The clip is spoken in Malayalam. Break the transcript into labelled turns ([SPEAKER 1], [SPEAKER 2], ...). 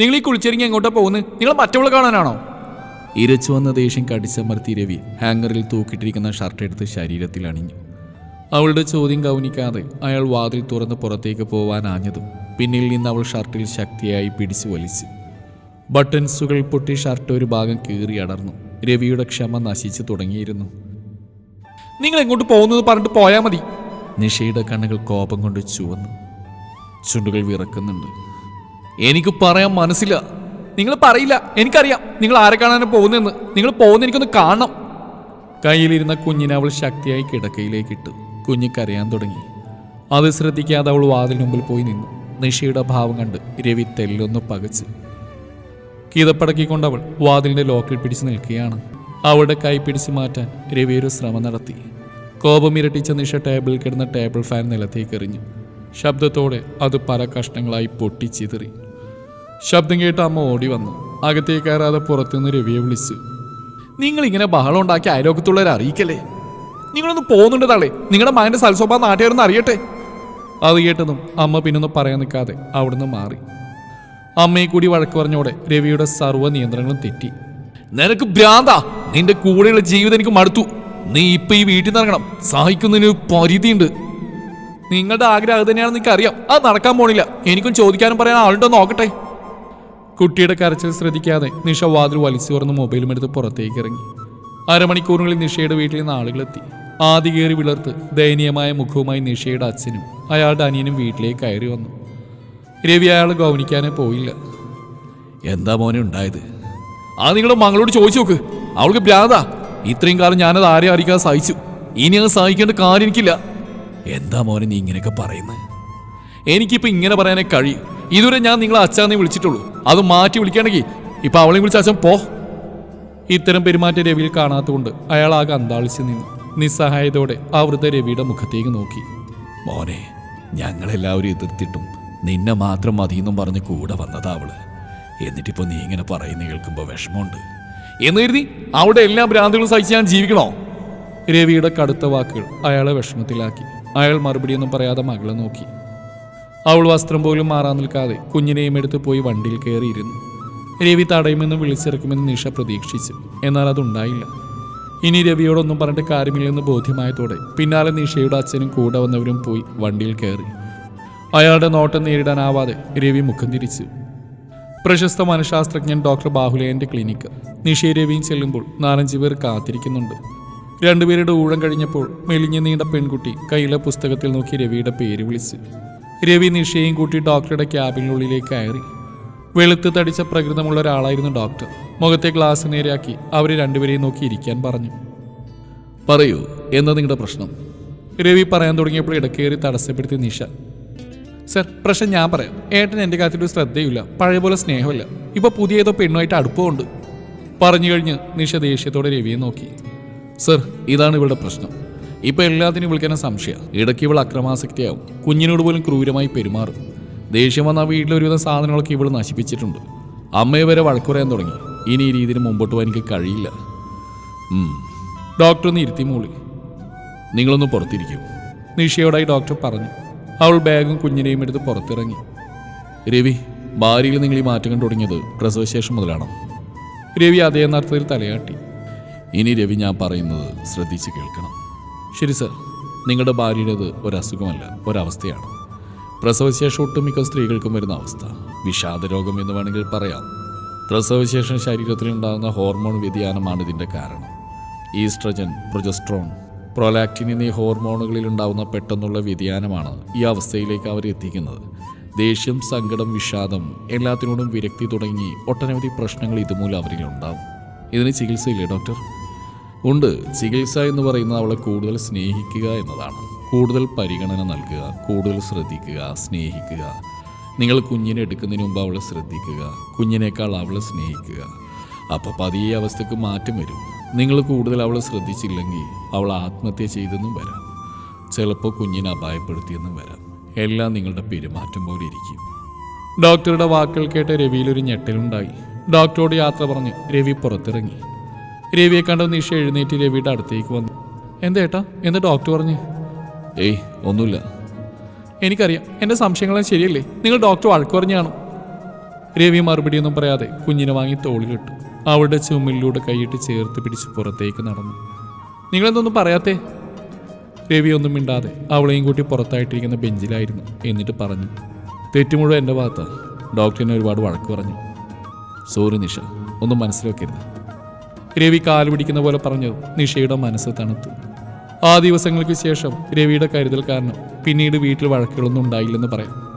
[SPEAKER 1] നിങ്ങൾ ഈ കുളിച്ചെരിങ്ങി എങ്ങോട്ടാ പോകുന്നത്? നിങ്ങൾ മറ്റവളെ കാണാനാണോ? ഇരച്ചു വന്ന ദേഷ്യം കടിച്ചമർത്തി രവി ഹാങ്ങറിൽ തൂക്കിട്ടിരിക്കുന്ന ഷർട്ട് എടുത്ത് ശരീരത്തിൽ അണിഞ്ഞു. അവളുടെ ചോദ്യം ഗൗനിക്കാതെ അയാൾ വാതിൽ തുറന്ന് പുറത്തേക്ക് പോവാൻ ആഞ്ഞതും പിന്നിൽ നിന്ന് അവൾ ഷർട്ടിൽ ശക്തിയായി പിടിച്ചു വലിച്ചു. ബട്ടൺസുകൾ പൊട്ടി ഷർട്ട് ഒരു ഭാഗം കീറി അടർന്നു. രവിയുടെ ക്ഷമ നശിച്ചു തുടങ്ങിയിരുന്നു. നിങ്ങൾ എങ്ങോട്ട് പോകുന്നത് പറഞ്ഞിട്ട് പോയാൽ മതി. നിഷയുടെ കണ്ണുകൾ കോപം കൊണ്ട് ചുവന്നു. ചുണ്ടുകൾ വിറക്കുന്നുണ്ട്. എനിക്ക് പറയാൻ മനസ്സില്ല. നിങ്ങൾ പറയില്ല. എനിക്കറിയാം നിങ്ങൾ ആരെ കാണാനാണ് പോകുന്നതെന്ന്. നിങ്ങൾ പോകുന്ന എനിക്കൊന്ന് കാണണം. കയ്യിലിരുന്ന കുഞ്ഞിനെ അവൾ ശക്തിയായി കിടക്കയിലേക്ക് ഇട്ടു. കുഞ്ഞ് കരയാൻ തുടങ്ങി. അത് ശ്രദ്ധിക്കാതെ അവൾ വാതിലിന് മുമ്പിൽ പോയി നിന്നു. നിഷയുടെ ഭാവം കണ്ട് രവി തെല്ലൊന്ന് പകച്ചു. അവൾ വാതിലിന്റെ ലോക്കിൽ പിടിച്ച് നിൽക്കുകയാണ്. അവളുടെ കൈ പിടിച്ചു മാറ്റാൻ രവി ഒരു ശ്രമം നടത്തി. കോപം ഇരട്ടിച്ച നിഷ ടേബിളിൽ കിടന്ന ടേബിൾ ഫാൻ നിലത്തേക്ക് എറിഞ്ഞു. ശബ്ദത്തോടെ അത് പല കഷ്ണങ്ങളായി പൊട്ടിച്ചിതറി. ശബ്ദം കേട്ട് അമ്മ ഓടി വന്നു. അകത്തേക്ക് കയറാതെ പുറത്തുനിന്ന് രവിയെ വിളിച്ചു നിങ്ങൾ ഇങ്ങനെ ബഹളം ഉണ്ടാക്കി അയലോകത്തുള്ളവരെ അറിയിക്കല്ലേ? നിങ്ങളൊന്ന് പോകുന്നുണ്ട് തള്ളേ. നിങ്ങളുടെ മകന്റെ സൽസ്വഭാവം നാട്ടുകാരൊന്ന് അറിയട്ടെ. അത് കേട്ടതും അമ്മ പിന്നൊന്നും പറയാൻ നിൽക്കാതെ അവിടുന്ന് മാറി. അമ്മയെ കൂടി വഴക്ക് പറഞ്ഞോടെ രവിയുടെ സർവ നിയന്ത്രണങ്ങളും തെറ്റി. നിനക്ക് ഭ്രാന്ത. നിന്റെ കൂടെയുള്ള ജീവിതം എനിക്ക് മടുത്തു. നീ ഇപ്പൊ ഈ വീട്ടിൽ നിന്ന് ഇറങ്ങണം. സഹിക്കുന്നതിന് ഒരു പരിധിയുണ്ട്. നിങ്ങളുടെ ആഗ്രഹം തന്നെയാണെന്ന് എനിക്കറിയാം. അത് നടക്കാൻ പോണില്ല. എനിക്കും ചോദിക്കാനും പറയാൻ ആളുണ്ടോ നോക്കട്ടെ. കുട്ടിയുടെ കരച്ചിൽ ശ്രദ്ധിക്കാതെ നിഷ വാതിൽ വലിച്ചു തുറന്ന് മൊബൈലും എടുത്ത് പുറത്തേക്ക് ഇറങ്ങി. അരമണിക്കൂറുകളിൽ നിഷയുടെ വീട്ടിൽ നിന്ന് ആളുകളെത്തി. ആദ്യ കയറി വിളർത്ത് ദയനീയമായ മുഖവുമായി നിഷയുടെ അച്ഛനും അയാളുടെ അനിയനും വീട്ടിലേക്ക് കയറി വന്നു. രവി അയാൾ ഗൗനിക്കാനേ പോയില്ല. എന്താ മോനെ ഉണ്ടായത്? ആ നിങ്ങൾ മകളോട് ചോദിച്ചു നോക്ക്. അവൾക്ക് ഭ്രാന്താ. ഇത്രയും കാലം ഞാനത് ആരെയും അറിയിക്കാതെ സഹിച്ചു. ഇനി അത് സഹിക്കേണ്ട കാര്യം എനിക്കില്ല. എന്താ മോനെ നീ ഇങ്ങനെയൊക്കെ പറയുന്നത് എനിക്കിപ്പോൾ ഇങ്ങനെ പറയാനേ കഴിയും. ഇതുവരെ ഞാൻ നിങ്ങളെ അച്ഛനെ വിളിച്ചിട്ടുള്ളൂ. അത് മാറ്റി വിളിക്കുകയാണെങ്കിൽ ഇപ്പം അവളെയും വിളിച്ച അച്ഛൻ പോ. ഇത്തരം പെരുമാറ്റം രവിയിൽ കാണാത്തതുകൊണ്ട് അയാൾ ആകെ അന്താളിച്ച് നിന്നു. നിസ്സഹായതയോടെ ആ വൃദ്ധ രവിയുടെ മുഖത്തേക്ക് നോക്കി. മോനെ ഞങ്ങളെല്ലാവരും എതിർത്തിട്ടും നിന്നെ മാത്രം മതിയെന്നും പറഞ്ഞ് കൂടെ വന്നതാ അവൾ. എന്നിട്ടിപ്പോ നീ ഇങ്ങനെ പറയുന്ന കേൾക്കുമ്പോ വിഷമമുണ്ട്. എന്ന് കരുതി അവിടെ എല്ലാ ഭ്രാന്തികളും സഹിച്ച് ഞാൻ ജീവിക്കണോ? രവിയുടെ കടുത്ത വാക്കുകൾ അയാളെ വിഷമത്തിലാക്കി. അയാൾ മറുപടിയൊന്നും പറയാതെ മകളെ നോക്കി. അവൾ വസ്ത്രം പോലും മാറാൻ നിൽക്കാതെ കുഞ്ഞിനെയും എടുത്ത് പോയി വണ്ടിയിൽ കയറിയിരുന്നു. രവി തടയുമെന്ന് വിളിച്ചിറക്കുമെന്ന് നിഷ പ്രതീക്ഷിച്ചു. എന്നാൽ അതുണ്ടായില്ല. ഇനി രവിയോടൊന്നും പറഞ്ഞിട്ട് കാര്യമില്ലെന്ന് ബോധ്യമായതോടെ പിന്നാലെ നിഷയുടെ അച്ഛനും കൂടെ വന്നവരും പോയി വണ്ടിയിൽ കയറി. അയാളുടെ നോട്ടം നേരിടാനാവാതെ രവി മുഖം തിരിച്ചു. പ്രശസ്ത മനഃശാസ്ത്രജ്ഞൻ ഡോക്ടർ ബാഹുലേയന്റെ ക്ലിനിക്ക്. നിഷയും രവിയും ചെല്ലുമ്പോൾ നാലഞ്ച് പേർ കാത്തിരിക്കുന്നുണ്ട്. രണ്ടുപേരുടെ ഊഴം കഴിഞ്ഞപ്പോൾ മെലിഞ്ഞ നീണ്ട പെൺകുട്ടി കയ്യിലെ പുസ്തകത്തിൽ നോക്കി രവിയുടെ പേര് വിളിച്ചു. രവി നിഷയും കൂട്ടി ഡോക്ടറുടെ ക്യാബിനുള്ളിലേക്ക് കയറി. വെളുത്ത് തടിച്ച പ്രകൃതമുള്ള ഒരാളായിരുന്നു ഡോക്ടർ. മുഖത്തെ ഗ്ലാസ് നേരെയാക്കി അവർ രണ്ടുപേരെയും നോക്കി ഇരിക്കാൻ പറഞ്ഞു. പറയൂ എന്താ നിങ്ങളുടെ പ്രശ്നം? രവി പറയാൻ തുടങ്ങിയപ്പോൾ ഇടക്കേറി തടസ്സപ്പെടുത്തി നിഷ. സർ പ്രശ്നം ഞാൻ പറയാം. ഏട്ടൻ എന്റെ കാര്യത്തിൽ ഒരു ശ്രദ്ധയില്ല പഴയ പോലെ സ്നേഹമില്ല. ഇപ്പോൾ പുതിയതോ പെണ്ണുമായിട്ട് അടുപ്പമുണ്ട് പറഞ്ഞു കഴിഞ്ഞ് നിഷ ദേഷ്യത്തോടെ രവിയെ നോക്കി. സർ ഇതാണ് ഇവളുടെ പ്രശ്നം. ഇപ്പൊ എല്ലാത്തിനും വിളിക്കാനും സംശയം. ഇടയ്ക്ക് ഇവൾ അക്രമാസക്തിയാവും. കുഞ്ഞിനോട് പോലും ക്രൂരമായി പെരുമാറും. ദേഷ്യം വന്ന വീട്ടിലെ ഒരുവിധം സാധനങ്ങളൊക്കെ ഇവൾ നശിപ്പിച്ചിട്ടുണ്ട്. അമ്മയെ വരെ വഴക്കുറയാൻ തുടങ്ങി. ഇനി ഈ രീതിയിൽ മുമ്പോട്ട് പോകാൻ എനിക്ക് കഴിയില്ല. ഡോക്ടർ ഒന്ന് ഇരുത്തി മൂളി. നിങ്ങളൊന്ന് പുറത്തിരിക്കും. നിഷയോടായി ഡോക്ടർ പറഞ്ഞു. അവൾ ബാഗും കുഞ്ഞിനെയും എടുത്ത് പുറത്തിറങ്ങി. രവി ഭാര്യയിൽ നിങ്ങൾ ഈ മാറ്റം കണ്ടു തുടങ്ങിയത് പ്രസവശേഷം മുതലാണോ? രവി അതേ നടത്തത്തിൽ തലയാട്ടി. ഇനി രവി ഞാൻ പറയുന്നത് ശ്രദ്ധിച്ച് കേൾക്കണം. ശരി സർ നിങ്ങളുടെ ഭാര്യയുടേത് ഒരസുഖമല്ല ഒരവസ്ഥയാണ്. പ്രസവശേഷം ഒട്ടുമിക്ക സ്ത്രീകൾക്കും വരുന്ന അവസ്ഥ. വിഷാദ രോഗം എന്ന് വേണമെങ്കിൽ പറയാം. പ്രസവശേഷം ശരീരത്തിൽ ഉണ്ടാകുന്ന ഹോർമോൺ വ്യതിയാനമാണ് ഇതിന്റെ കാരണം. ഈസ്ട്രജൻ പ്രൊജസ്ട്രോൺ പ്രൊലാക്റ്റിൻ എന്നീ ഹോർമോണുകളിൽ ഉണ്ടാകുന്ന പെട്ടെന്നുള്ള വ്യതിയാനമാണ് ഈ അവസ്ഥയിലേക്ക് അവരെ എത്തിക്കുന്നത്. ദേഷ്യം സങ്കടം വിഷാദം എല്ലാത്തിനോടും വിരക്തി തുടങ്ങി ഒട്ടനവധി പ്രശ്നങ്ങൾ ഇതുമൂലം അവരിൽ ഉണ്ടാവും ഇതിന് ചികിത്സയില്ലേ ഡോക്ടർ? ഉണ്ട്. ചികിത്സ എന്ന് പറയുന്നത് അവളെ കൂടുതൽ സ്നേഹിക്കുക എന്നതാണ്. കൂടുതൽ പരിഗണന നൽകുക കൂടുതൽ ശ്രദ്ധിക്കുക സ്നേഹിക്കുക. നിങ്ങൾ കുഞ്ഞിനെ എടുക്കുന്നതിന് മുമ്പ് അവളെ ശ്രദ്ധിക്കുക കുഞ്ഞിനേക്കാൾ അവളെ സ്നേഹിക്കുക. അപ്പോൾ പതിയെ അവസ്ഥക്ക് മാറ്റം വരും. നിങ്ങൾ കൂടുതൽ അവളെ ശ്രദ്ധിച്ചില്ലെങ്കിൽ അവൾ ആത്മഹത്യ ചെയ്തെന്നും വരാം. ചിലപ്പോൾ കുഞ്ഞിനെ അപായപ്പെടുത്തിയെന്നും വരാം. എല്ലാം നിങ്ങളുടെ പെരുമാറ്റം പോലെ ഇരിക്കും. ഡോക്ടറുടെ വാക്കുകൾ കേട്ട് രവിയിലൊരു ഞെട്ടലുണ്ടായി. ഡോക്ടറോട് യാത്ര പറഞ്ഞ് രവി പുറത്തിറങ്ങി. രവിയെ കണ്ട നിഷ എഴുന്നേറ്റ് രവിയുടെ അടുത്തേക്ക് വന്നു. എന്താ ഏട്ടാ? എന്താ ഡോക്ടർ പറഞ്ഞു? ഏയ് ഒന്നുമില്ല. എനിക്കറിയാം. എന്റെ സംശയങ്ങളെല്ലാം ശരിയല്ലേ? നിങ്ങൾ ഡോക്ടർ വഴക്ക് പറഞ്ഞു കാണും. രവി മറുപടിയൊന്നും പറയാതെ കുഞ്ഞിനെ വാങ്ങി തോളിലിട്ടു. അവളുടെ ചുമലിലൂടെ കൈയിട്ട് ചേർത്ത് പിടിച്ച് പുറത്തേക്ക് നടന്നു. നിങ്ങളെന്തൊന്നും പറയാത്തേ? രവി ഒന്നും മിണ്ടാതെ അവളെയും കൂട്ടി പുറത്തായിട്ടിരിക്കുന്ന ബെഞ്ചിലായിരുന്നു. എന്നിട്ട് പറഞ്ഞു തെറ്റ് മുഴുവൻ എന്റെ ഭാഗത്താണ് ഡോക്ടറിനെ ഒരുപാട് വഴക്ക് പറഞ്ഞു. സോറി നിഷ ഒന്നും മനസ്സിലാക്കരുത്. രവി കാൽ പിടിക്കുന്ന പോലെ പറഞ്ഞു നിഷയുടെ മനസ്സ് തണുത്തു. ആ ദിവസങ്ങൾക്ക് ശേഷം രവിയുടെ കരുതൽ കാരണം പിന്നീട് വീട്ടിൽ വഴക്കുകളൊന്നും ഉണ്ടായില്ലെന്ന് പറയാം.